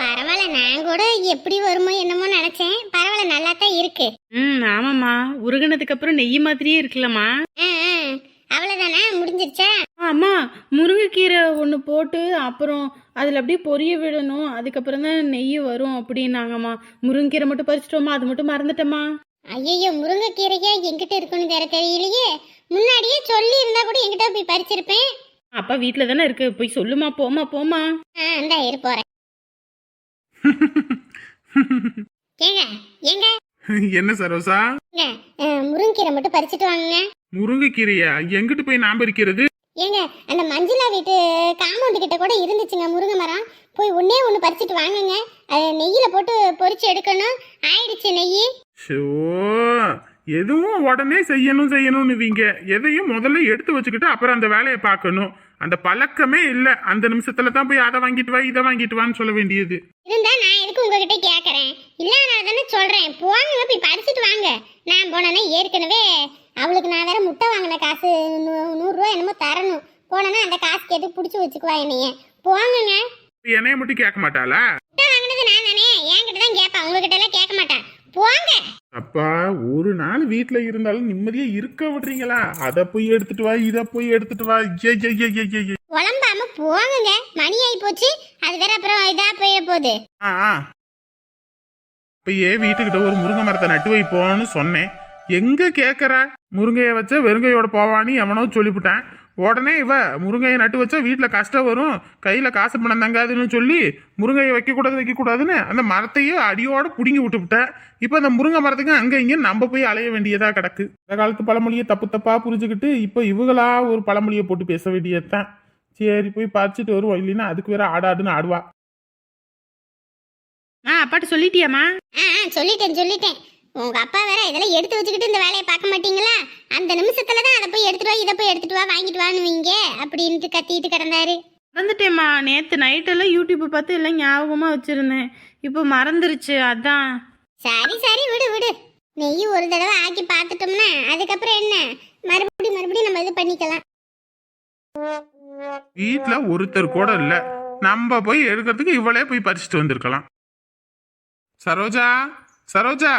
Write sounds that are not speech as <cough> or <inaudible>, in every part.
பரவாயில்ல நான் கூட எப்படி வருமோ என்னமோ நினைச்சேன். பரவாயில்ல நல்லா தான் இருக்கு. ம் ஆமாம்மா. உருகுனதுக்கு அப்புறம் நெய் மாதிரியே இருக்குல்லம்மா. அவ்வளவுதானே? முடிஞ்சிருச்சா? அம்மா முருங்கைக்கீரை ஒன்று போட்டு அப்புறம் அதில் அப்படியே பொரிய விடணும். அதுக்கப்புறம் தான் நெய் வரும் அப்படின்னாங்கம்மா. முருங்கைக்கீரை மட்டும் பறிச்சிட்டோமா அது மட்டும் மறந்துட்டோமா ஐயோ முருங்கைக்கீரையே? எங்கிட்ட இருக்குன்னு வேற தெரியலையே. முன்னாடியே சொல்லி இருந்தா கூட எங்கிட்ட போய் பறிச்சிருப்பேன். அப்பா வீட்டில் தானே இருக்கு. போய் சொல்லுமா போமா போமா ஆ இந்த இரு ஏங்க ஏங்க? என்ன சரோசா? முருங்கைக்கீரை மட்டும் பறிச்சிட்டு வாங்குங்க. முருங்கைக்கீரையா? எங்கிட்டு போய் நான் பறிக்கிறது? ஏங்க அந்த மஞ்சுளா வீட்டு காம்பவுண்டு கிட்ட கூட இருந்துச்சுங்க முருங்கை மரம். போய் ஒண்ணே ஒன்று பறிச்சிட்டு வாங்குங்க. அது நெய்யில் போட்டு பொரிச்சு எடுக்கணும். ஆயிடுச்சு நெய். ஷோ எதுவும் உடனே செய்யணும் செய்யணும்னுவீங்க. எதையும் முதல்ல எடுத்து வச்சுக்கிட்டு அப்புறம் அந்த வேலையை பார்க்கணும். அந்த பழக்கமே இல்லை. அந்த நிமிஷத்துல தான் போய் அதை வாங்கிட்டு வா இதை வாங்கிட்டு வான்னு சொல்ல வேண்டியது. இருந்தா நான் எதுக்கு உங்ககிட்ட கேட்குறேன் இல்லாதனால தானே சொல்கிறேன் போங்க போய் பறிச்சிட்டு வாங்க. நான் போனேன்னா ஏற்கனவே அவளுக்கு நான் வேற முட்டை வாங்கின காசு நூறுரூவா என்னமோ தரணும். போனேன்னா அந்த காசு கேட்டு பிடிச்சி வச்சுக்குவா என்னைய? போங்கங்க. என்னைய மட்டும் கேட்க மாட்டாளா? முட்டை வாங்கினது நான் தானே? என்கிட்ட தான் கேட்பேன் உங்ககிட்ட எல்லாம் போங்க. அப்பா ஒரு நாள் வீட்ல இருந்தாலும் நிம்மதியா இருக்க விடுறீங்களா? அதை போய் எடுத்துட்டு வா இதை போய் எடுத்துட்டு வா. ஐய, ஐய, ஐய. உழம்பாம போங்குங்க. மணி ஆகி போச்சு. அது வேற அப்புறம் இதா போயிட போகுது. இப்பயே வீட்டுக்கிட்ட ஒரு முருங்கை மரத்தை நட்டு வைப்போம்னு சொன்னேன். எங்க கேக்குறா? முருங்கையை வச்சா வெறுங்கையோட போவான்னு எவனோ சொல்லிவிட்டான் உடனே இவ முருங்கையை நட்டு வச்சா வீட்டில் கஷ்டம் வரும். கையில் காசு பணம் தங்காதுன்னு சொல்லி முருங்கையை வைக்கக்கூடாது வைக்கக்கூடாதுன்னு அந்த மரத்தையே அடியோட பிடுங்கி விட்டுவிட்டேன் இப்போ அந்த முருங்கை மரத்துக்கு அங்கே இங்கே நம்ம போய் அலைய வேண்டியதா கிடக்கு. இந்த காலத்து பழமொழியை தப்பு தப்பா புரிஞ்சுக்கிட்டு இப்போ இவங்களா ஒரு பழமொழியை போட்டு பேச வேண்டியதுதான். சரி போய் பறிச்சுட்டு வருவோம் இல்லைன்னா அதுக்கு வேற ஆடாடுன்னு ஆடுவா. ஆ அப்பாட்ட சொல்லிட்டியாம்மா? ஆ ஆ, சொல்லிட்டேன் சொல்லிட்டேன். உங்க அப்பா வேற இதெல்லாம் எடுத்து வச்சுக்கிட்டு இந்த வேலையை பார்க்க மாட்டீங்களா? அந்த நிமிஷத்துல தான் அதை போய் எடுத்துட்டு வா இதை போய் எடுத்துட்டு வா வாங்கிட்டு வான்னு வைங்க அப்படின்ட்டு கத்திட்டு கிடந்தாரு. மறந்துட்டேம்மா. நேற்று நைட்டெல்லாம் யூடியூப்பை பார்த்து எல்லாம் ஞாபகமாக வச்சுருந்தேன். இப்போ மறந்துருச்சு அதான். சரி சரி விடு விடு. நெய் ஒரு தடவை ஆக்கி பார்த்துட்டோம்னா அதுக்கப்புறம் என்ன? மறுபடியும் மறுபடியும் நம்ம இது பண்ணிக்கலாம். வீட்ல ஒருத்தர் கூட இல்ல. நம்ம போய் எடுக்கிறதுக்கு இவளே போய் பறிச்சுட்டு வந்திருக்கலாம். சரோஜா சரோஜா.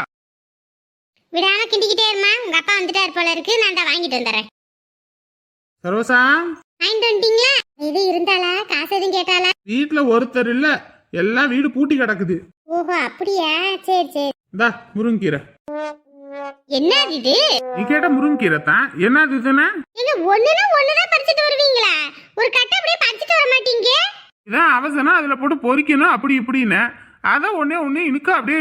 விடாம கிண்டிக்கிட்டே இருமா. உங்க அப்பா வந்துட்டாரு போல இருக்கு. நான் தான் வாங்கிட்டு வந்துடுறேன் சரோசா? வாங்கிட்டு வந்துட்டீங்களா? இது இருந்தாளா? காசு எதுவும் கேட்டாளா? வீட்ல ஒருத்தர் இல்ல. எல்லாம் வீடு பூட்டி கிடக்குது. ஓஹோ அப்படியா? சரி சரி. இந்தா முருங்கீரை. என்னது இது? நீ கேட்ட முருங்கீரை தான். என்னது இதுன்னு நீங்க ஒண்ணுனா ஒண்ணுதான் பறிச்சுட்டு வருவீங்களா? ஒரு கட்டை அப்படியே பறிச்சுட்டு வர மாட்டீங்க? இதான் அவசரம். அதுல போட்டு பொறிக்கணும். அப்படி இப்படின்னு. அதான் ஒன்னே ஒண்ணு இனுக்கு அப்படியே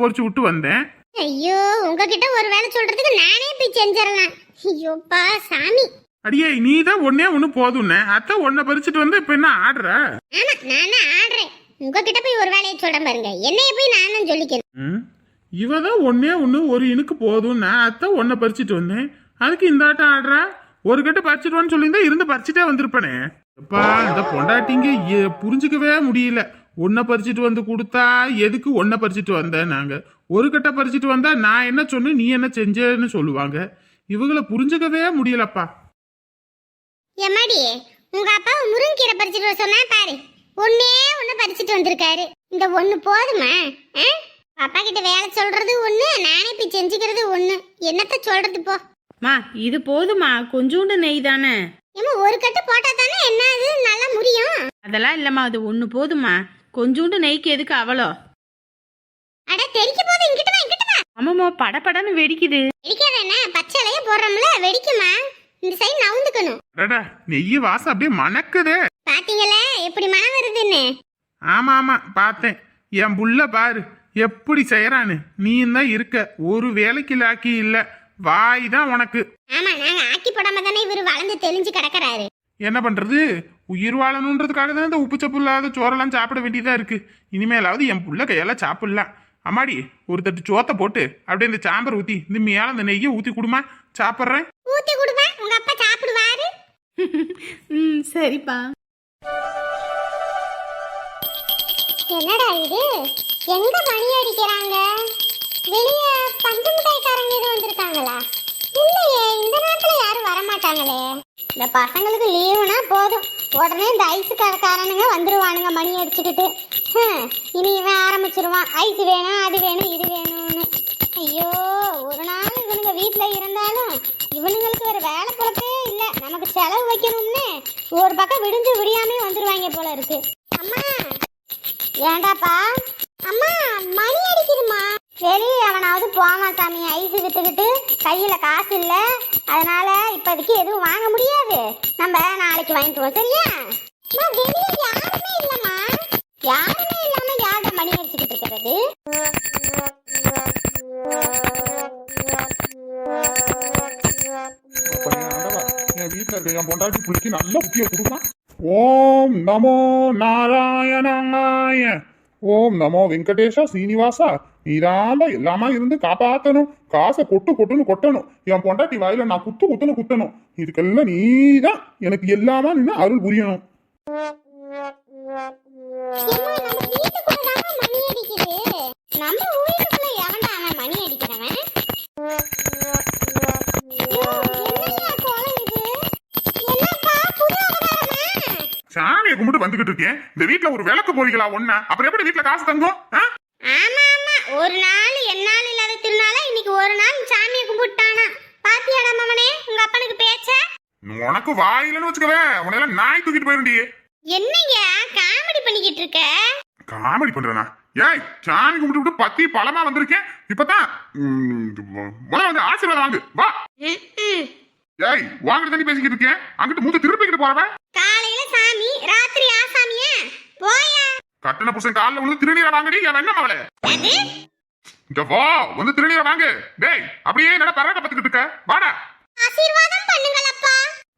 பொறிச்சு விட்டு வந்தேன். ஐயோ உங்ககிட்ட ஒரு வேலை சொல்றதுக்கு நானே போய் செஞ்சிடலாம். ஐயோப்பா சாமி. அடியே நீ தான் ஒன்னே ஒண்ணு போதும்னே. அத்தை ஒன்ன பறிச்சுட்டு வந்து இப்ப என்ன ஆடுற? ஆமா நான் ஆடுறேன். உங்ககிட்ட போய் ஒரு வேலையை சொல்றேன் பாருங்க. என்னைய போய் நான் தான் சொல்லிக்கணும் ம்? இவ தான் ஒன்னே ஒன்று ஒரு இனுக்கு போதும்னா. அத்தை ஒன்றை பறிச்சுட்டு வந்தேன். அதுக்கு இந்த ஆட்டம் ஆடுறா? ஒரு கட்டு பறிச்சுட்டு சொல்லியிருந்தா இருந்து பறிச்சுட்டே வந்திருப்பனே. அப்பா இந்த பொண்டாட்டிங்க புரிஞ்சுக்கவே முடியல. ஒன்றை பறிச்சுட்டு வந்து கொடுத்தா எதுக்கு ஒன்றை பறிச்சுட்டு வந்த நாங்க? ஒரு கட்டை பறிச்சுட்டு வந்தா நான் என்ன சொன்னேன் நீ என்ன செஞ்சேன்னு சொல்லுவாங்க. இவங்கள புரிஞ்சுக்கவே முடியலப்பா. எம்மாடி உங்க அப்பா முருங்கீரை பறிச்சுட்டு வர சொன்னா பாரு. ஒன்னே ஒண்ணு பறிச்சுட்டு வந்திருக்காரு. இந்த ஒண்ணு போதுமா? அப்பா கிட்ட வேலை சொல்றது ஒண்ணு நானே போய் செஞ்சுக்கிறது ஒண்ணு. என்னத்த சொல்றது போ. மா இது போதுமா? கொஞ்சோண்டு நெய் தானே? ஏமா ஒரு கட்டு போட்டா தானே என்ன அது? நல்லா முடியும் அதெல்லாம் இல்லைம்மா அது ஒன்று போதுமா? கொஞ்சோண்டு நெய்க்கு எதுக்கு அவ்வளோ அட தெரிக்க போது இங்கிட்டு வா இங்கிட்டு வா. ஆமாம்மா படபடன்னு வெடிக்குது. வெடிக்காத என்ன? பச்சை இலைய போடுறோம்ல வெடிக்குமா? இந்த சைடு நவுந்துக்கணும். அடடா நெய் வாசம் அப்படியே மணக்குதே. பாத்தீங்களா எப்படி மனம் வருதுன்னு ஆமா ஆமா பார்த்தேன். என் புள்ள பாரு எப்படி செய்யறான்னு நீ தான் இருக்க. ஒரு வேலைக்கு லாக்கி இல்ல. வாய் தான் உனக்கு. ஆமா நாங்க ஆக்கி போடாம தானே இவரு வளர்ந்து தெளிஞ்சு கிடக்குறாரு. என்ன பண்றது? உயிர் வாழணுன்றதுக்காக தான் இந்த உப்பு சப்பு இல்லாத சோறெல்லாம் சாப்பிட வேண்டியதா இருக்கு. இனிமேலாவது என் புள்ள கையெல்லாம் சாப்பிடலாம். அம்மாடி ஒரு தட்டு சோத்தை போட்டு அப்படியே இந்த சாம்பர் ஊத்தி இந்த மேல அந்த நெய்யை ஊத்தி கொடுமா? சாப்பிட்றேன். ஊத்தி கொடுப்பா உங்க அப்பா சாப்பிடுவாரு? <laughs> ம் சரிப்பா. என்னடா இது? எங்க மணி அடிக்கிறாங்க? வெளிய பஞ்சு மிட்டாய்க்காரங்க வந்திருக்காங்களா? இல்லையே இந்த நேரத்துல யாரும் வர மாட்டாங்களே. இந்த பசங்களுக்கு லீவுனா போதும். உடனே இந்த ஐஸ் கடைக்காரனுங்க வந்துருவானுங்க மணி அடிச்சுக்கிட்டு. இனி இவன் ஆரம்பிச்சிருவான். ஐஸ் வேணும் அது வேணும் இது வேணும்னு. ஐயோ ஒரு நாள் இவனுங்க வீட்டில் இருந்தாலும் இவனுங்களுக்கு ஒரு வேலை பொழப்பே இல்லை. நமக்கு செலவு வைக்கணும்னு ஒரு பக்கம் விடிஞ்சு விடியாமே வந்துருவாங்க போல இருக்கு. அம்மா ஏண்டாப்பா அம்மா மணி அடிக்குதுமா வெளியே எவனாவது போவான் சாமி. ஐஸு வித்துக்கிட்டு கையில் காசு இல்லை. அதனால இப்போதைக்கு எதுவும் வாங்க முடியாது. நம்ம நாளைக்கு வாங்கிக்குவோம் சரியா? வெளியே யாருமே இல்லம்மா. யாருமே இல்லாம யார்கிட்ட மணி அடிச்சுக்கிட்டு இருக்கிறது? என் என் இருக்க என் பொண்டாட்டி புள்ளிக்கு நல்ல கொடுக்கலாம் ஓம் நமோ நாராயணாய. ஓம் நமோ வெங்கடேஷா சீனிவாசா. நீதாம்பா எல்லாமா இருந்து காப்பாத்தணும். காசை கொட்டு கொட்டுன்னு கொட்டணும். என் பொண்டாட்டி வாயில நான் குத்து குத்துன்னு குத்தணும். இதுக்கெல்லாம் நீதான் எனக்கு எல்லாமா நின்று அருள் புரியணும்? சாமியை கும்பிட்டு வந்துகிட்டு இருக்கேன். இந்த வீட்டுல ஒரு விளக்கு போறீங்களா ஒண்ணா? அப்புறம் எப்படி வீட்டுல காசு தங்கும்? ஆமா ஒரு நாள் என்னால் இல்லாத திருநாள? இன்னைக்கு ஒரு நாள் சாமியை கும்பிட்டானா? பாத்தியாடா மவனே உங்க அப்பனுக்கு பேச்ச? உனக்கு வாயிலன்னு வச்சுக்கவே உனையெல்லாம் நாய் தூக்கிட்டு போயிருண்டி. என்னங்க காமெடி பண்ணிக்கிட்டு இருக்க? காமெடி பண்றேனா? ஏய் சாமி கும்பிட்டு விட்டு பத்தி பழமா வந்திருக்கேன். இப்பதான் ம், இது வ- முதல்ல வந்து ஆசீர்வாதம் வாங்கு. வா. ஏய் வாங்கிட்டு தண்ணி பேசிக்கிட்டு இருக்கேன். அங்கிட்டு மூத்த திருப்பிக்கிட்டு போறவ? காலையில சாமி ராத்திரி ஆசாமியா. போயா. கட்டண புருஷன் காலில் வந்து திருநீரை வாங்கடி என் என்ன மவளே? அது இங்க வா வந்து திருநீரை வாங்கு. டேய் அப்படியே நல்லா பரவாயில்ல பத்துக்கிட்டு இருக்க? வாடா. ஆசீர்வாதம் பண்ணுங்களப்பா.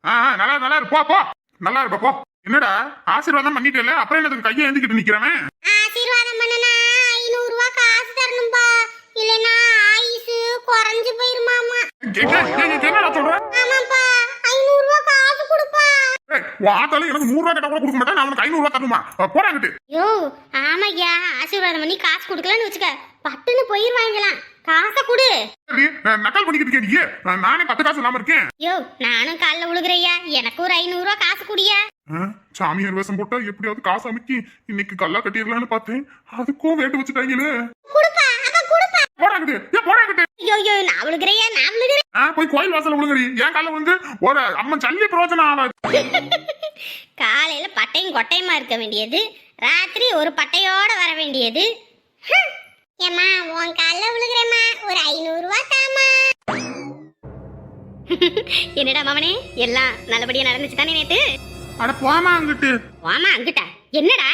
ஆ நல்லா நல்லா இரு. போ நல்லா இருப்ப போ என்னடா ஆசீர்வாதம் பண்ணிட்டல அப்புறம் என்னதுக்கு கையை எழுந்திக்கிட்டு நிக்கிறவன்? ஆசீர்வாதம் பண்ணனா ஐநூறு ரூபாய் காசு தரணும்பா. இல்லைன்னா ஆயுசு குறைஞ்சு போயிருமாமா. என்ன- என்ன- என்னடா சொல்ற? ஆமாப்பா ஐநூறு ரூபாய் காசு கொடுப்பா. ஆத்தால எனக்கு நூறு ரூபா கேட்டா கூட கொடுக்க மாட்டேன் நான் உனக்கு ஐநூறு ரூபா தருமா போறாங்கிட்டு யோ ஆமாய்யா ஆசீர்வாதம் பண்ணி காசு கொடுக்கலன்னு வச்சுக்க. பட்டுன்னு போயிருவாங்களாம் காசை கொடு. நக்கல் பண்ணிக்கிட்டு இருக்கேன் நீ நான் பத்து காசு இல்லாம இருக்கேன். யோ நானும் காலைல விழுகுறையா எனக்கு ஒரு ஐநூறு ரூபாய் காசு குடியா. சாமியார் வேஷம் போட்டா எப்படியாவது காசு அமைக்கி இன்னைக்கு கல்லா கட்டிடலாம்னு பார்த்தேன். அதுக்கும் வேட்டு வச்சுட்டாங்களே. போறாங்கட்டு ஏன் போறாங்கட்டு ஐயோ ஐயோ நான் விழுகுறையா நான் விழுகுறேன் போய் கோயில் வாசல்ல விழுங்கடி. என் கால வந்து ஒரு அம்மன் சல்லி பிரயோஜனம் ஆகாது. காலையில பட்டையும் கொட்டையுமா இருக்க வேண்டியது? ராத்திரி ஒரு பட்டையோட வர வேண்டியது. ஏம்மா உன் கால்ல விழுகுறேம்மா. ஒரு ஐநூறு ரூபா தாமா என்னடா மவனே எல்லாம் நல்லபடியா நடந்துச்சு தானே நேத்து? அட போமா அங்கிட்டு. வாமா அங்கிட்ட? என்னடா?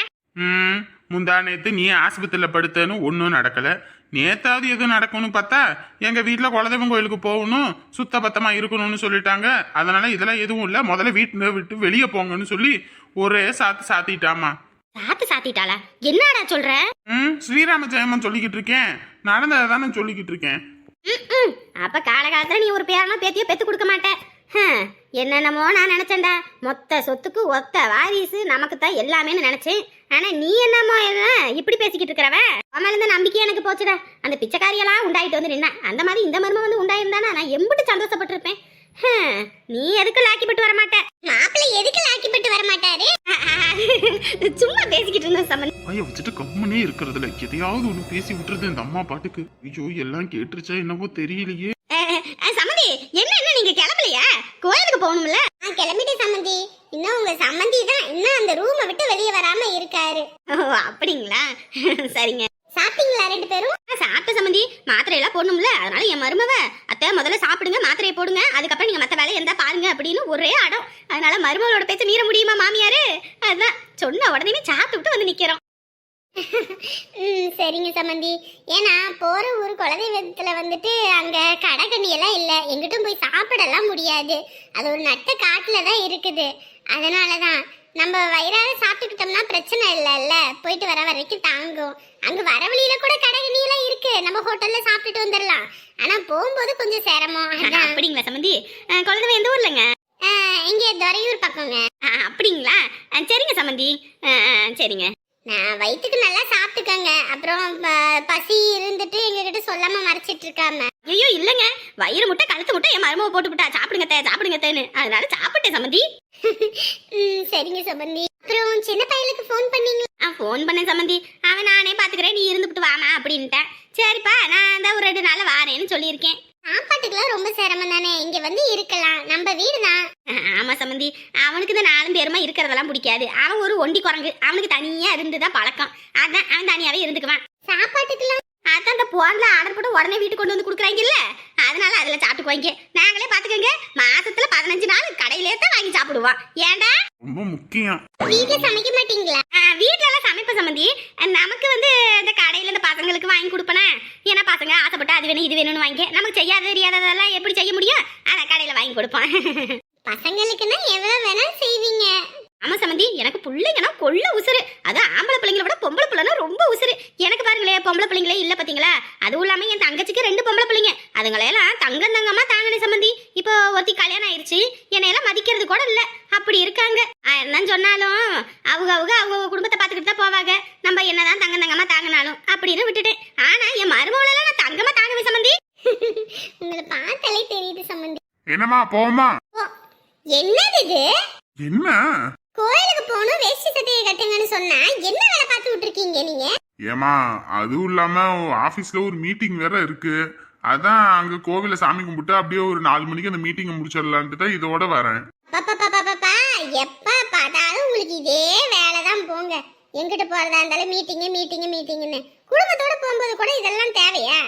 முந்தா நேத்து நீ ஆஸ்பத்திரியில படுத்தேன்னு ஒன்றும் நடக்கல. நேத்தாவது எதுவும் நடக்கும்னு பார்த்தா எங்க வீட்டில் குலதெய்வம் கோயிலுக்கு போகணும் சுத்த பத்தமா இருக்கணும்னு சொல்லிட்டாங்க. அதனால இதெல்லாம் எதுவும் இல்லை. முதல்ல வீட்டுல விட்டு வெளியே போங்கன்னு சொல்லி ஒரே சாத்து சாத்திட்டாமா. சாத்து சாத்திட்டாளா? என்னடா சொல்ற? ம் ஸ்ரீராம ஜெயமன் சொல்லிக்கிட்டு இருக்கேன். நடந்ததை தானே சொல்லிக்கிட்டு இருக்கேன். அப்ப காலகாலத்துல நீ ஒரு பேரனா பேத்திய பெத்து கொடுக்க மாட்ட. ஹம், என்னென்னமோ நான் நினைச்சேன்டா. மொத்த சொத்துக்கு ஒத்த வாரிசு நமக்கு தான் எல்லாமேன்னு நினைச்சேன். ஆனா நீ என்னமோ என்ன இப்படி பேசிக்கிட்டு இருக்கிறவ? அம்மா இருந்த நம்பிக்கை எனக்கு போச்சுடா. அந்த பிச்சைக்காரியெல்லாம் உண்டாயிட்டு வந்து நின்னா. அந்த மாதிரி இந்த மரும வந்து உண்டாயிருந்தானா? நான் எம்பிட்டு சந்தோஷப்பட்டிருப்பேன். நீ எதுக்கு லாக்கிப்பட்டு வர மாட்ட மாப்பிள்ளை எதுக்கு லாக்கிப்பட்டு வர மாட்டாரு <laughs> சும்மா பேசிக்கிட்டு இருந்தேன் சம்பந்தி பைய வச்சுட்டு கம்முனே இருக்கிறதுல. எதையாவது ஒன்று பேசி விட்டுருது இந்த அம்மா பாட்டுக்கு. ஐயோ எல்லாம் கேட்டுருச்சா என்னவோ தெரியலையே. அஹ், அஹ், சம்மந்தி என்ன என்ன நீங்க கிளம்பலையா கோயிலுக்கு போகணும்ல? நான் கிளம்பிட்டேன் சம்மந்தி. இன்னும் உங்க சம்மந்தி தான் இன்னும் அந்த ரூமை விட்டு வெளியே வராம இருக்காரு. ஓ அப்படிங்களா? <laughs> சரிங்க. சாப்பிட்டீங்களா ரெண்டு பேரும்? சாப்பிட்ட சம்மந்தி. மாத்திரை எல்லாம் போடணும்ல. அதனால என் மருமவ அத்தை முதல்ல சாப்பிடுங்க மாத்திரையை போடுங்க. அதுக்கப்புறம் நீங்க மத்த வேலையை எந்த பாருங்க அப்படின்னு ஒரே அடம். அதனால மருமகளோட பேச்ச மீற முடியுமா மாமியாரு? அதான். சொன்ன உடனே சாப்பிட்டு விட்டு வந்து நிக்கிறோம். ம் சரிங்க சம்மந்தி ஏன்னா போற ஊர் குலதெய்வத்துல வந்துட்டு அங்க கடை கண்ணி எல்லாம் இல்ல. எங்கிட்டும் போய் சாப்பிடலாம் முடியாது. அது ஒரு நட்ட காட்டுல தான் இருக்குது. அதனால தான் நம்ம வயிறார சாப்பிட்டுக்கிட்டோம்னா பிரச்சனை இல்லைல்ல. போயிட்டு வர வரைக்கும் தாங்கும். அங்க வர வழியில கூட கடை கண்ணி எல்லாம் இருக்கு. நம்ம ஹோட்டல்ல சாப்பிட்டுட்டு வந்துடலாம் ஆனா போகும்போது கொஞ்சம் சிரமம். அப்படிங்களா சம்மந்தி குலதெய்வம் எந்த ஊர்லங்க? இங்க துறையூர் பக்கங்க. அப்படிங்களா? சரிங்க சம்மந்தி சரிங்க. நான் வயிற்றுக்கு நல்லா சாப்பிட்டு சாப்பிட்டுக்கங்க. அப்புறம் பசி இருந்துட்டு எங்ககிட்ட சொல்லாம மறைச்சிட்டு இருக்காம ஐயோ இல்லைங்க. வயிறு முட்டை கழுத்து முட்டை என் மருமக போட்டு விட்டா சாப்பிடுங்க தே சாப்பிடுங்க தேன்னு. அதனால சாப்பிட்டேன் சம்மந்தி ம், சரிங்க சம்பந்தி அப்புறம் சின்ன பையனுக்கு ஃபோன் பண்ணீங்களா? ஆ ஃபோன் பண்ணேன் சம்மந்தி அவன் நானே பாத்துக்கிறேன் நீ இருந்துவிட்டு வாமா அப்படின்ட்டேன். சரிப்பா நான் தான் ஒரு ரெண்டு நாள் வாரேன்னு சொல்லியிருக்கேன். சாப்பாட்டுக்குலாம் ரொம்ப சிரமம் தானே? இங்க வந்து இருக்கலாம். நம்ம வீடு தான் ஆமா சம்மந்தி அவனுக்கு இந்த நாலும் பேருமா இருக்கிறதெல்லாம் பிடிக்காது. அவன் ஒரு ஒண்டி குரங்கு. அவனுக்கு தனியா இருந்துதான் பழக்கம். அதான் அவன் தனியாவே இருந்துக்குவான். சாப்பாட்டுக்குலாம் அதான் அந்த போன்ல ஆர்டர் போட்டு உடனே வீட்டுக்கு கொண்டு வந்து கொடுக்குறாங்கல்ல. அதனால அதுல சாப்பிட்டுக்குவாங்க. நாங்களே பாத்துக்கோங்க மாசத்துல பதினஞ்சு நாள் கடையிலே தான் வாங்கி சாப்பிடுவோம். ஏன்டா? ரொம்ப முக்கியம். வீட்டுல சமைக்க மாட்டீங்களா? ஆ, வீட்ல எல்லாம் சமைப்ப சம்மந்தி. நமக்கு வந்து இந்த கடையில இந்த பசங்களுக்கு வாங்கி கொடுப்பனே? ஏன்னா பசங்க ஆசைப்பட்டு அது வேணும் இது வேணும்னு வாங்கி. நமக்கு செய்யாத தெரியாததெல்லாம் எப்படி செய்ய முடியும்? அதான் கடையில வாங்கி கொடுப்போம். பசங்களுக்குன்னா எவ்வளவு வேணாலும் செய்வீங்க. ஆமா சம்மந்தி எனக்கு பிள்ளைங்கன்னா கொள்ள உசுறு. அது ஆம்பளை பிள்ளைங்கள விட பொம்பளை பிள்ளைனா ரொம்ப உசுறு. எனக்கு பாருங்களே பொம்பளை பிள்ளைங்களே இல்ல பாத்தீங்களா? அதுவும் இல்லாம என் தங்கச்சிக்கு ரெண்டு பொம்பளை பிள்ளைங்க. அதுங்களையெல்லாம் தங்கம் தங்கமா தாங்கனே சம்மந்தி இப்போ ஒருத்தி கல்யாணம் ஆயிருச்சு. என்னையெல்லாம் மதிக்கிறது கூட இல்ல. அப்படி இருக்காங்க. என்ன சொன்னாலும் அவங்க அவங்க அவங்க குடும்பத்தை பார்த்துக்கிட்டு தான் போவாங்க. நம்ம என்னதான் தங்கம் தங்கமா தாங்கினாலும். அப்படின்னு விட்டுட்டேன். ஆனா என் மருமகளெல்லாம் நான் தங்கமா தாங்குவேன் சம்மந்தி உங்களை பார்த்தாலே தெரியுது சம்பந்தி என்னம்மா போமா என்னது இது? என்ன? கோயிலுக்கு போகணும் வேஷ்டி சட்டையை கட்டுங்கன்னு சொன்னா என்ன வேலை பார்த்து விட்டுருக்கீங்க நீங்க? ஏமா அதுவும் இல்லாம ஆபீஸ்ல ஒரு மீட்டிங் வேற இருக்கு. அதான் அங்க கோவில சாமி கும்பிட்டு அப்படியே ஒரு நாலு மணிக்கு அந்த மீட்டிங்கை முடிச்சிடலான்ட்டு தான் இதோட வரேன். பாப்பா எப்ப பார்த்தாலும் உங்களுக்கு இதே வேலை தான் போங்க. எங்கிட்ட போறதா இருந்தாலும் மீட்டிங்கு மீட்டிங்கு மீட்டிங்னு குடும்பத்தோட போகும்போது கூட இதெல்லாம் தேவையா?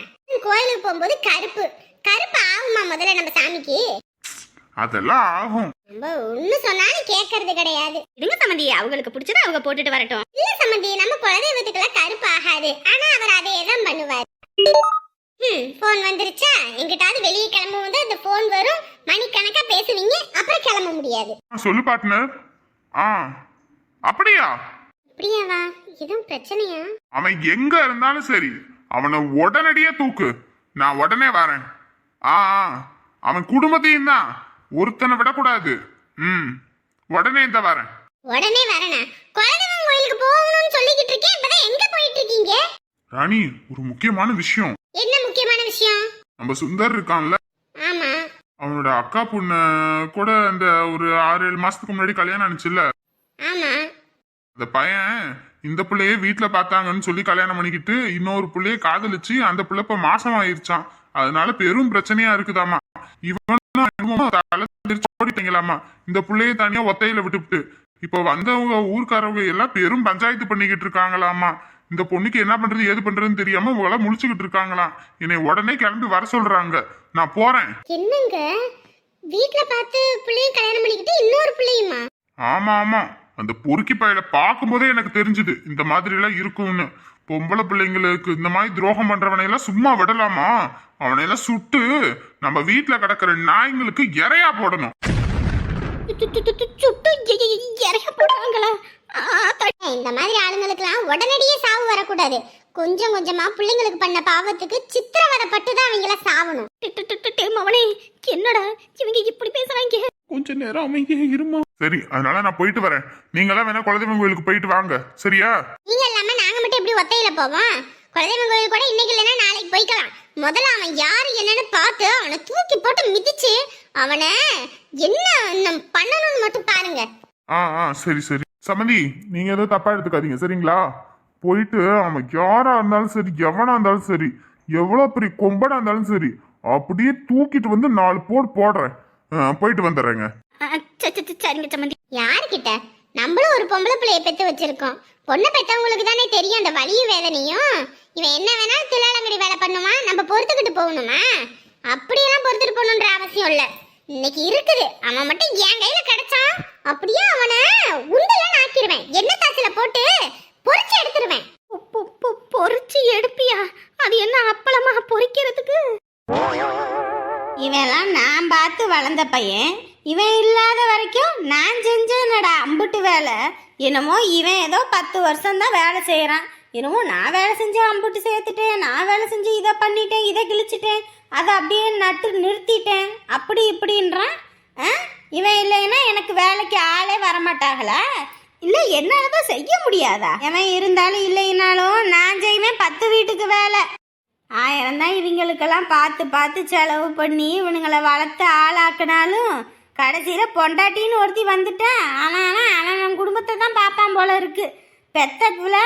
கோயிலுக்கு போகும்போது கருப்பு. கருப்பு ஆகுமா முதல்ல நம்ம சாமிக்கு? அதெல்லாம் ஆகும். ஒண்ணு சொன்னாலும் கேட்கறது கிடையாது. இடுங்க சம்மந்தி அவங்களுக்கு பிடிச்சதை அவங்க போட்டுட்டு வரட்டும். இல்ல சம்பந்தி நம்ம குலதெய்வத்துக்கெல்லாம் கருப்பு ஆகாது. ஆனா அவர் அதே தான் பண்ணுவார். ம் போன் வந்துருச்சா? எங்கிட்டாவது வெளியே கிளம்பும் போது இந்த போன் வரும். மணிக்கணக்கா பேசுவீங்க. அப்புறம் கிளம்ப முடியாது. சொல்லு பார்ட்னர் ஆ அப்படியா? அப்படியாவா? எதுவும் பிரச்சனையா? அவன் எங்க இருந்தாலும் சரி அவனை உடனடியே தூக்கு. நான் உடனே வரேன். ஆ ஆ, அவன் குடும்பத்தையும் தான். ஒருத்தனை விடக்கூடாது. ம். உடனே இந்த வரேன். உடனே வரேனா? குலதெய்வம் கோயிலுக்கு போகணும்னு சொல்லிக்கிட்டு இருக்கேன். இப்பதான் எங்க போயிட்டு இருக்கீங்க ராணி ஒரு முக்கியமான விஷயம். என்ன முக்கியமான விஷயம்? நம்ம சுந்தர் இருக்கான்ல. ஆமா. அவனோட அக்கா பொண்ணு கூட இந்த ஒரு ஆறு ஏழு மாசத்துக்கு முன்னாடி கல்யாணம் ஆனிச்சுல்ல. ஆமா. அந்த பையன் இந்த பிள்ளைய வீட்டுல பார்த்தாங்கன்னு சொல்லி கல்யாணம் பண்ணிக்கிட்டு இன்னொரு பிள்ளைய காதலிச்சு அந்த பிள்ளை இப்ப மாசம் ஆயிருச்சான் அதனால பெரும் பிரச்சனையா இருக்குதாமா. தெரிச்சு ஓடிட்டீங்களாமா இந்த பிள்ளைய தனியா ஒத்தையில விட்டுவிட்டு இப்போ வந்தவங்க ஊர்க்காரவங்க எல்லாம் பெரும் பஞ்சாயத்து பண்ணிக்கிட்டு இருக்காங்களாமா இந்த பொண்ணுக்கு என்ன பண்றது ஏது பண்றதுன்னு தெரியாம இவங்களாம் முழிச்சுக்கிட்டு இருக்காங்களாம். என்னை உடனே கிளம்பி வர சொல்றாங்க. நான் போறேன். என்னங்க? வீட்ல பார்த்து பிள்ளையும் கல்யாணம் பண்ணிக்கிட்டு இன்னொரு பிள்ளையுமா? ஆமா ஆமா. அந்த பொறுக்கி பையல பார்க்கும்போதே எனக்கு தெரிஞ்சுது. இந்த மாதிரி எல்லாம் இருக்கும்னு. பொம்பளை பிள்ளைங்களுக்கு இந்த மாதிரி துரோகம் பண்றவனையெல்லாம் சும்மா விடலாமா அவனையெல்லாம் சுட்டு நம்ம வீட்டுல கிடக்குற நாய்ங்களுக்கு இறையா போடணும் சுட்டு எ- போடுறாங்களா இந்த மாதிரி ஆளுங்களுக்குலாம் உடனடியே சாவு வரக்கூடாது கொஞ்சம் கொஞ்சமா பிள்ளைங்களுக்கு பண்ண பாவத்துக்கு சித்திரவதைப்பட்டு தான் அவங்கள சாவணும். டி- டி- டி- டி- டி, மவனே என்னடா இவங்க இப்படி பேசுறாங்க? கொஞ்ச நேரம் அமைதியா இருமா. சரி அதனால நான் போயிட்டு வரேன். நீங்களாம் வேணா குலதெய்வம் கோயிலுக்கு போயிட்டு வாங்க. சரியா? நீங்க இல்லாம நாங்க மட்டும் எப்படி ஒத்தையில போவோம்? குலதெய்வம் கோயில் கூட இன்னைக்கு இல்லைன்னா நாளைக்கு போய்க்கலாம். முதல்ல அவன் யாரு என்னன்னு பார்த்து அவனை தூக்கி போட்டு மிதிச்சு அவனை என்ன பண்ணணும்னு மட்டும் பாருங்க. ஆ ஆ சரி சரி. சமந்தி நீங்க எதுவும் தப்பா எடுத்துக்காதீங்க. சரிங்களா? போயிட்டு அவன் யாரா இருந்தாலும் சரி எவனா இருந்தாலும் சரி எவ்வளோ பெரிய கொம்பனா இருந்தாலும் சரி அப்படியே தூக்கிட்டு வந்து நாலு போடு போடுறேன். போயிட்டு வந்துடுறேங்க. சரிங்க சம்மந்தி யாருக்கிட்ட? நம்மளும் ஒரு பொம்பளை பிள்ளைய பெத்து வச்சிருக்கோம். பொண்ணை பெத்தவங்களுக்கு தானே தெரியும் அந்த வலியும் வேதனையும். இவன் என்ன வேணாலும் தில்லாலங்கடி வேலை பண்ணுமா? நம்ம பொறுத்துக்கிட்டு போகணுமா? அப்படியெல்லாம் பொறுத்துட்டு போகணுன்ற அவசியம் இல்ல. இன்னைக்கு இருக்குது. அவன் மட்டும் என் கையில கிடைச்சான். அப்படியே அவனை உண்டெல்லாம் ஆக்கிடுவேன் என்ன தாத்துல போட்டு? பொரிச்சு எடுத்துருவேன். பொரிச்சு எடுப்பியா? அது என்ன அப்பளமா பொரிக்கிறதுக்கு இவெல்லாம் நான் பார்த்து வளர்ந்த பையன். இவன் இல்லாத வரைக்கும் நான் செஞ்சேனடா அம்புட்டு வேலை. என்னமோ இவன் ஏதோ பத்து வருஷம் தான் வேலை செய்கிறான் என்னமோ நான் வேலை செஞ்சு அம்புட்டு சேர்த்துட்டேன். நான் வேலை செஞ்சு இதை பண்ணிட்டேன் இதை கிழிச்சிட்டேன். அதை அப்படியே நட்டு நிறுத்திட்டேன். அப்படி இப்படின்றான். இவன் இல்லைன்னா எனக்கு வேலைக்கு ஆளே வரமாட்டாங்களா இல்லை என்னால் தான் செய்ய முடியாதா? எவன் இருந்தாலும் இல்லைனாலும் நான் செய்வேன் பத்து வீட்டுக்கு வேலை. ஆயிரம் தான் இவங்களுக்கெல்லாம் பார்த்து பார்த்து செலவு பண்ணி இவனுங்களை வளர்த்து ஆளாக்குனாலும் கடைசியில் பொண்டாட்டின்னு ஒருத்தி வந்துட்டேன். ஆனால் அவன் அவன் குடும்பத்தை தான் பார்ப்பான் போல இருக்கு. பெத்தப்புல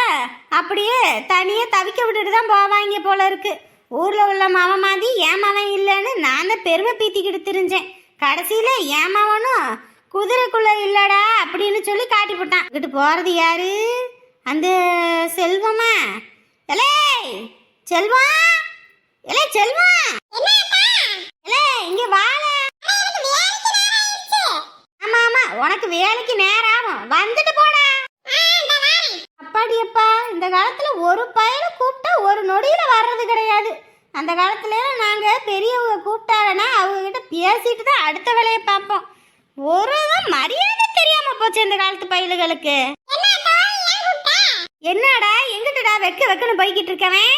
அப்படியே தனியாக தவிக்க விட்டுட்டு தான் போவாங்க போல இருக்கு. ஊரில் உள்ள மாவன் மாதிரி ஏன் மவன் இல்லைன்னு நான் தான் பெருமை பீத்திக்கிட்டு தெரிஞ்சேன். கடைசியில் ஏன் மவனும் குதிரைக்குள்ள இல்லடா அப்படின்னு சொல்லி காட்டி போட்டான். இங்கிட்டு போகிறது யாரு? அந்த செல்வமா? எலே செல்வம் எலே செல்வம் எலே இங்க வாழ ஆமா ஆமா உனக்கு வேலைக்கு நேரம் ஆகும். வந்துட்டு போடா. அப்பாடி அப்பா இந்த காலத்துல ஒரு பையனை கூப்பிட்டா ஒரு நொடியில வர்றது கிடையாது. அந்த காலத்துல நாங்க பெரியவங்க கூப்பிட்டாங்கன்னா அவங்க கிட்ட பேசிட்டு தான் அடுத்த வேலையை பார்ப்போம். ஒரு மரியாதை தெரியாம போச்சு இந்த காலத்து பயிலுகளுக்கு. என்னடா எங்கிட்டடா வெக்க வெக்கன்னு போய்கிட்டு இருக்கவன்?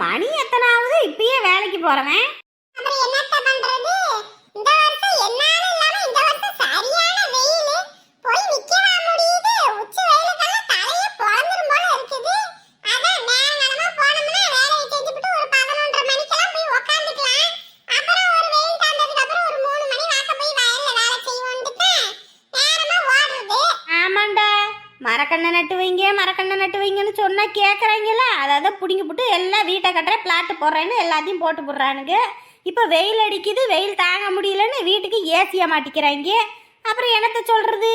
மணி எத்தனை ஆகுது இப்பயே வேலைக்கு போறவன்? மரக்கண்ணை நட்டு வைங்க மரக்கண்ணை நட்டு வைங்கன்னு சொன்னா கேட்குறாங்கல்ல அதை பிடிங்கி போட்டு எல்லாம் வீட்டை கட்டுற பிளாட்டு போடுறேன்னு எல்லாத்தையும் போட்டு போடுறானுங்க இப்போ வெயில் அடிக்குது வெயில் தாங்க முடியலன்னு வீட்டுக்கு ஏசியா மாட்டிக்கிறாங்க. அப்புறம் என்னத்த சொல்றது?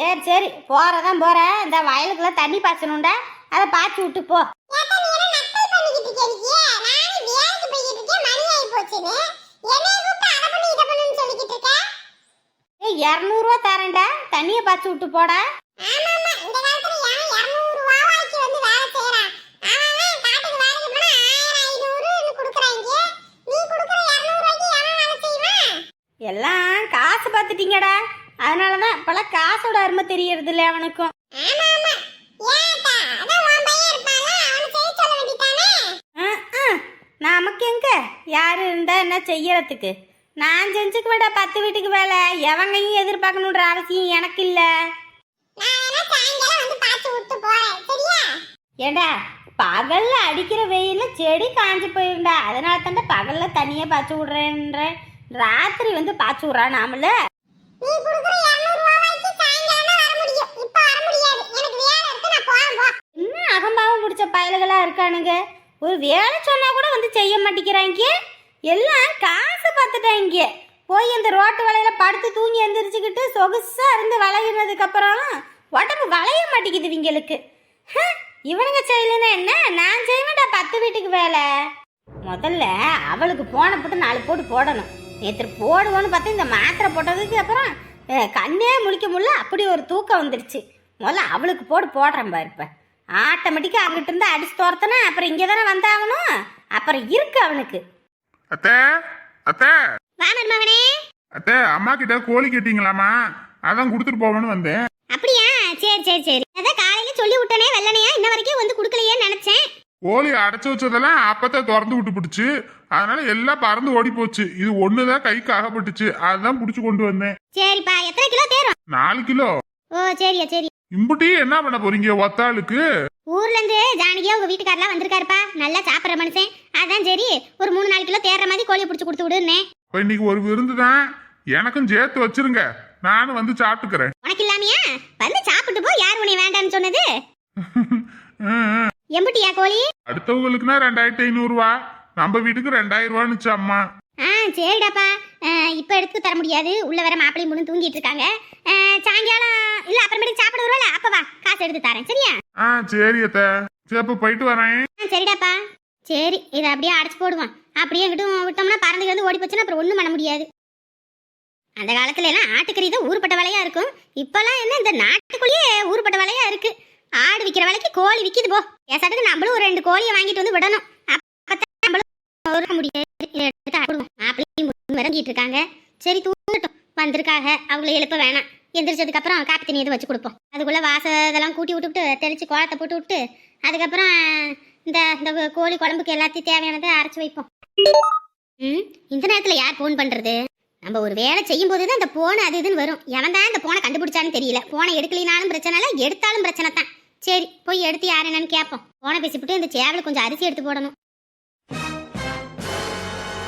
சரி சரி. போறதான் போற. இந்த வயலுக்குள்ள தண்ணி பாய்ச்சணும்டா. அதை பாய்ச்சி விட்டு போ. ஏய் இரநூறுவா தரேன்டா. தண்ணியை பாய்ச்சி விட்டு போடா. எல்லாம் காசு பார்த்துட்டீங்கடா. அதனால தான் இப்போல்லாம் காசோட அருமை தெரியறது இல்லை அவனுக்கும் ஆ, ஆ, நமக்கு எங்க யாரு இருந்தா என்ன செய்யறதுக்கு? நான் செஞ்சுக்குவேடா பத்து வீட்டுக்கு வேலை. எவங்கையும் எதிர்பார்க்கணுன்ற அவசியம் எனக்கு இல்ல. ஏண்டா பகல்ல அடிக்கிற வெயில்ல செடி காஞ்சு போயிருண்டா அதனால தாண்டா பகல்ல தனியா பாய்ச்சி விடுறேன்ற. ராத்திரி வந்து பாய்ச்சி விட்றா நாமல நீ குடுக்குற 200 ரூபாய்க்கு சாயங்காலம் தான் வர முடியும். இப்ப வர முடியாது. எனக்கு வேலை இருக்கு நான் போறேன் போ. என்ன அகம்பாவம் பிடிச்ச பயல்களா இருக்கானுங்க. ஒரு வேலை சொன்னா கூட வந்து செய்ய மாட்டேங்கிறாங்க எல்லாம் காசு பார்த்துட்டாங்க போய் அந்த ரோட்டு வலையில படுத்து தூங்கி எந்திரிச்சுக்கிட்டு சொகுசா இருந்து வளையினதுக்கு அப்புறம் உடம்பு வளைய மாட்டேங்குது இவங்களுக்கு. இவனுங்க செய்யலன்னா என்ன? நான் செய்வேன்டா பத்து வீட்டுக்கு வேலை. முதல்ல அவளுக்கு போன போட்டு நாலு போட்டு போடணும். நேற்று போடுவோன்னு பார்த்தா இந்த மாத்திரை போட்டதுக்கு அப்புறம் கண்ணே முழிக்க முடியல. அப்படி ஒரு தூக்கம் வந்துருச்சு. முதல்ல அவளுக்கு போடு போடுறேன் பாருப்பேன் ஆட்டோமேட்டிக்காக அங்கிட்டு இருந்து அடிச்சு துரத்தனா அப்புறம் இங்கே தானே வந்தாகணும்? அப்புறம் இருக்கு அவனுக்கு. அத்தை அத்தை. வா மருமகனே. அத்தை அம்மா கிட்ட கோழி கேட்டீங்களாமா அதான் கொடுத்துட்டு போவேன்னு வந்தேன். அப்படியா? சரி சரி சரி. அதான் காலையில சொல்லி விட்டனே வெள்ளனையா? இன்ன வரைக்கும் வந்து குடுக்கலையேன்னு நினைச்சேன். கோழி அடைச்சு வச்சதெல்லாம் அப்பத்தை திறந்து விட்டு பிடிச்சு அதனால எல்லாம் பறந்து ஓடி போச்சு. இது ஒண்ணுதான் கைக்கு அகப்பட்டுச்சு. அதான் புடிச்சு கொண்டு வந்தேன். சரிப்பா. எத்தனை கிலோ தேரும்? நாலு கிலோ. ஓ சரியா சரி இம்புட்டி என்ன பண்ண போறீங்க ஒத்தாளுக்கு ஊர்ல இருந்து ஜானகியா உங்க வீட்டுக்காரலாம் வந்திருக்காருப்பா. நல்லா சாப்பிடுற மனுஷன். அதான் சரி ஒரு மூணு நாலு கிலோ தேடுற மாதிரி கோழியை பிடிச்சி கொடுத்து விடுன்னே இன்னைக்கு ஒரு விருந்து தான். எனக்கும் சேர்த்து வச்சிருங்க. நானும் வந்து சாப்பிட்டுக்கிறேன். உனக்கு இல்லாமையா? வந்து சாப்பிட்டு போ யார் உன்னை வேண்டாம்னு சொன்னது? <laughs> எம்புட்டியா கோழி? அடுத்தவங்களுக்குனா ரெண்டாயிரத்தி ஐநூறு ரூபா நம்ம வீட்டுக்கு ரெண்டாயிரம் ரூபான்னுச்சு அம்மா ஆ சரிடாப்பா. இப்போ எடுத்து தர முடியாது. உள்ள வர மாப்பிளையும் பொண்ணு தூங்கிட்டு இருக்காங்க. சாயங்காலம் இல்ல அப்புறமேட்டுக்கு சாப்பிட வருவாள் அப்ப வா காசு எடுத்து தரேன். சரியா? ஆ சரி அத்த. சரி அப்ப போயிட்டு வரேன். சரிடாப்பா. சரி இதை அப்படியே அடைச்சு போடுவோம். அப்படியே எங்கிட்டும் விட்டோம்னா பறந்து வந்து ஓடி போச்சுன்னா அப்புறம் ஒன்றும் பண்ண முடியாது. அந்த காலத்துல எல்லாம் ஆட்டுக்கறி தான் ஊறுபட்ட விலையா இருக்கும். இப்பெல்லாம் என்ன இந்த நாட்டுக்குள்ளேயே ஊறுபட்ட விலையா இருக்கு. ஆடு விற்கிற விலைக்கு கோழி விற்கிது போ. ஏசாட்டுக்கு நம்மளும் ஒரு ரெண்டு கோழியை வாங்கிட்டு வந்து விடணும். நம்மளும் முடியாது எடுத்து மாப்பிள்ளையும் இருக்காங்க. சரி தூங்கட்டும். வந்திருக்காங்க அவங்கள எழுப்ப வேணாம். எந்திரிச்சதுக்கு அப்புறம் காப்பி தண்ணி எதுவும் வச்சு கொடுப்போம். அதுக்குள்ள வாச இதெல்லாம் கூட்டி விட்டுவிட்டு தெளிச்சு கோலத்தை போட்டு விட்டு அதுக்கப்புறம் இந்த இந்த கோழி குழம்புக்கு எல்லாத்தையும் தேவையானதை அரைச்சி வைப்போம். ம் இந்த நேரத்தில் யார் ஃபோன் பண்ணுறது நம்ம ஒரு வேலை செய்யும் போது தான் இந்த போனை அது இதுன்னு வரும். எவன் தான் இந்த போனை கண்டுபிடிச்சான்னு தெரியல. போனை எடுக்கலினாலும் பிரச்சனை இல்லை எடுத்தாலும் பிரச்சனை தான் சரி போய் எடுத்து யார் என்னன்னு கேட்போம். போனை பேசிவிட்டு இந்த சேவலுக்கு கொஞ்சம் அரிசி எடுத்து போடணும்.